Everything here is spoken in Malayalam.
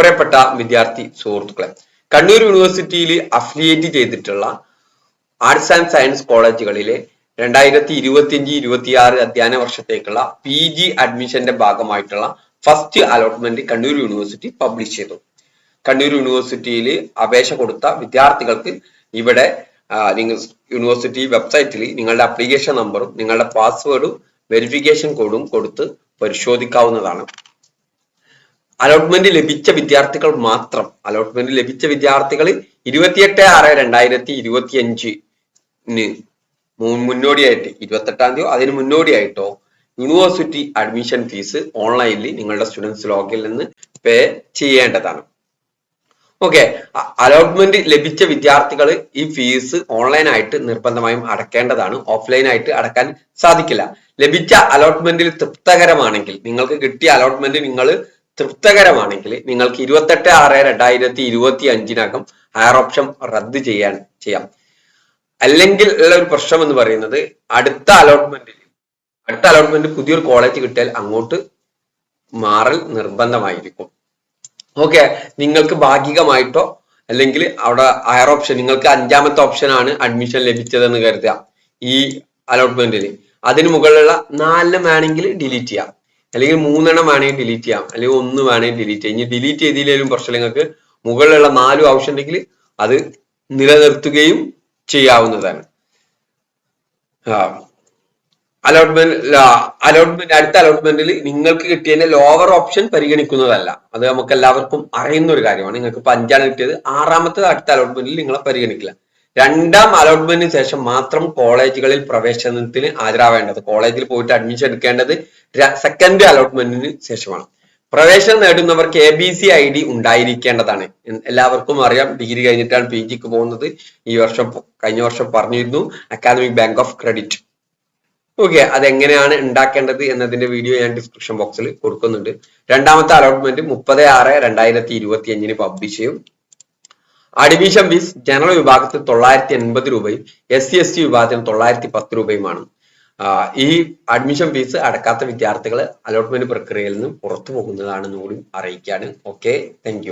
പ്രിയപ്പെട്ട വിദ്യാർത്ഥി സുഹൃത്തുക്കളെ കണ്ണൂർ യൂണിവേഴ്സിറ്റിയിൽ അഫിലിയേറ്റ് ചെയ്തിട്ടുള്ള ആർട്സ് ആൻഡ് സയൻസ് കോളേജുകളിലെ രണ്ടായിരത്തി ഇരുപത്തിയഞ്ച് ഇരുപത്തിയാറ് അധ്യയന വർഷത്തേക്കുള്ള പി ജി അഡ്മിഷന്റെ ഭാഗമായിട്ടുള്ള first allotment Kannur university publish ചെയ്തു. കണ്ണൂർ യൂണിവേഴ്സിറ്റിയിൽ അപേക്ഷ കൊടുത്ത വിദ്യാർത്ഥികൾക്ക് ഇവിടെ നിങ്ങൾ യൂണിവേഴ്സിറ്റി വെബ്സൈറ്റിൽ നിങ്ങളുടെ അപ്ലിക്കേഷൻ നമ്പറും നിങ്ങളുടെ പാസ്വേഡും വെരിഫിക്കേഷൻ കോഡും കൊടുത്ത് പരിശോധിക്കാവുന്നതാണ്. അലോട്ട്മെന്റ് ലഭിച്ച വിദ്യാർത്ഥികൾ മാത്രം. അലോട്ട്മെന്റ് ലഭിച്ച വിദ്യാർത്ഥികൾ ഇരുപത്തിയെട്ട് ആറ് രണ്ടായിരത്തി ഇരുപത്തി അഞ്ചിന് മുന്നോടിയായിട്ട് ഇരുപത്തെട്ടാം തീയതി അതിന് മുന്നോടിയായിട്ടോ യൂണിവേഴ്സിറ്റി അഡ്മിഷൻ ഫീസ് ഓൺലൈനിൽ നിങ്ങളുടെ സ്റ്റുഡൻസ് ലോഗിൽ നിന്ന് പേ ചെയ്യേണ്ടതാണ്. ഓക്കെ അലോട്ട്മെന്റ് ലഭിച്ച വിദ്യാർത്ഥികൾ ഈ ഫീസ് ഓൺലൈനായിട്ട് നിർബന്ധമായും അടക്കേണ്ടതാണ്. ഓഫ്ലൈൻ ആയിട്ട് അടക്കാൻ സാധിക്കില്ല. ലഭിച്ച അലോട്ട്മെന്റിൽ തൃപ്തകരമാണെങ്കിൽ നിങ്ങൾക്ക് കിട്ടിയ അലോട്ട്മെന്റ് നിങ്ങൾ തൃപ്തകരമാണെങ്കിൽ നിങ്ങൾക്ക് ഇരുപത്തെട്ട് ആറ് രണ്ടായിരത്തി ഇരുപത്തി അഞ്ചിനകം ഹയർ ഓപ്ഷൻ റദ്ദ് ചെയ്യാൻ ചെയ്യാം. അല്ലെങ്കിൽ ഉള്ള ഒരു പ്രശ്നം എന്ന് പറയുന്നത് അടുത്ത അലോട്ട്മെന്റിൽ അടുത്ത അലോട്ട്മെന്റ് പുതിയൊരു കോളേജ് കിട്ടിയാൽ അങ്ങോട്ട് മാറൽ നിർബന്ധമായിരിക്കും. ഓക്കെ നിങ്ങൾക്ക് ഭാഗികമായിട്ടോ അല്ലെങ്കിൽ അവിടെ ഹയർ ഓപ്ഷൻ നിങ്ങൾക്ക് അഞ്ചാമത്തെ ഓപ്ഷൻ ആണ് അഡ്മിഷൻ ലഭിച്ചതെന്ന് കരുതുക ഈ അലോട്ട്മെന്റിൽ അതിന് മുകളിലുള്ള നാലിനും വേണമെങ്കിൽ ഡിലീറ്റ് ചെയ്യാം. അല്ലെങ്കിൽ മൂന്നെണ്ണം വേണമെങ്കിൽ ഡിലീറ്റ് ചെയ്യാം. അല്ലെങ്കിൽ ഒന്ന് വേണമെങ്കിൽ ഡിലീറ്റ് ചെയ്യാം. ഇനി ഡിലീറ്റ് ചെയ്തില്ലെങ്കിലും പ്രശ്നം നിങ്ങൾക്ക് മുകളിലുള്ള നാലും ഓപ്ഷൻ ഉണ്ടെങ്കിൽ അത് നിലനിർത്തുകയും ചെയ്യാവുന്നതാണ്. അലോട്ട്മെന്റ് അലോട്ട്മെന്റ് അടുത്ത അലോട്ട്മെന്റിൽ നിങ്ങൾക്ക് കിട്ടിയതിന്റെ ലോവർ ഓപ്ഷൻ പരിഗണിക്കുന്നതല്ല. അത് നമുക്ക് എല്ലാവർക്കും അറിയുന്ന ഒരു കാര്യമാണ്. നിങ്ങൾക്ക് ഇപ്പൊ അഞ്ചാണ് കിട്ടിയത്. ആറാമത്തെ അടുത്ത അലോട്ട്മെന്റിൽ നിങ്ങളെ പരിഗണിക്കില്ല. രണ്ടാം അലോട്ട്മെന്റിന് ശേഷം മാത്രം കോളേജുകളിൽ പ്രവേശനത്തിന് ഹാജരാവേണ്ടത്. കോളേജിൽ പോയിട്ട് അഡ്മിഷൻ എടുക്കേണ്ടത് സെക്കൻഡ് അലോട്ട്മെന്റിന് ശേഷമാണ്. പ്രവേശനം നേടുന്നവർക്ക് A B C I D ഉണ്ടായിരിക്കേണ്ടതാണ്. എല്ലാവർക്കും അറിയാം ഡിഗ്രി കഴിഞ്ഞിട്ടാണ് പി ജിക്ക് പോകുന്നത്. ഈ വർഷം കഴിഞ്ഞ വർഷം പറഞ്ഞിരുന്നു academic bank of credit okay അതെങ്ങനെയാണ് ഉണ്ടാക്കേണ്ടത് എന്നതിന്റെ വീഡിയോ ഞാൻ ഡിസ്ക്രിപ്ഷൻ ബോക്സിൽ കൊടുക്കുന്നുണ്ട്. രണ്ടാമത്തെ അലോട്ട്മെന്റ് മുപ്പത് ആറ് രണ്ടായിരത്തി ഇരുപത്തി അഞ്ചിന് പബ്ലിഷ് ചെയ്യും. അഡ്മിഷൻ ഫീസ് ജനറൽ വിഭാഗത്തിൽ തൊള്ളായിരത്തി എൺപത് രൂപയും എസ് സി എസ് ടി വിഭാഗത്തിൽ തൊള്ളായിരത്തി പത്ത് രൂപയുമാണ് ഈ അഡ്മിഷൻ ഫീസ് അടക്കാത്ത വിദ്യാർത്ഥികൾ അലോട്ട്മെന്റ് പ്രക്രിയയിൽ നിന്ന് പുറത്തു പോകുന്നതാണെന്ന് കൂടി അറിയിക്കാണ്. Okay thank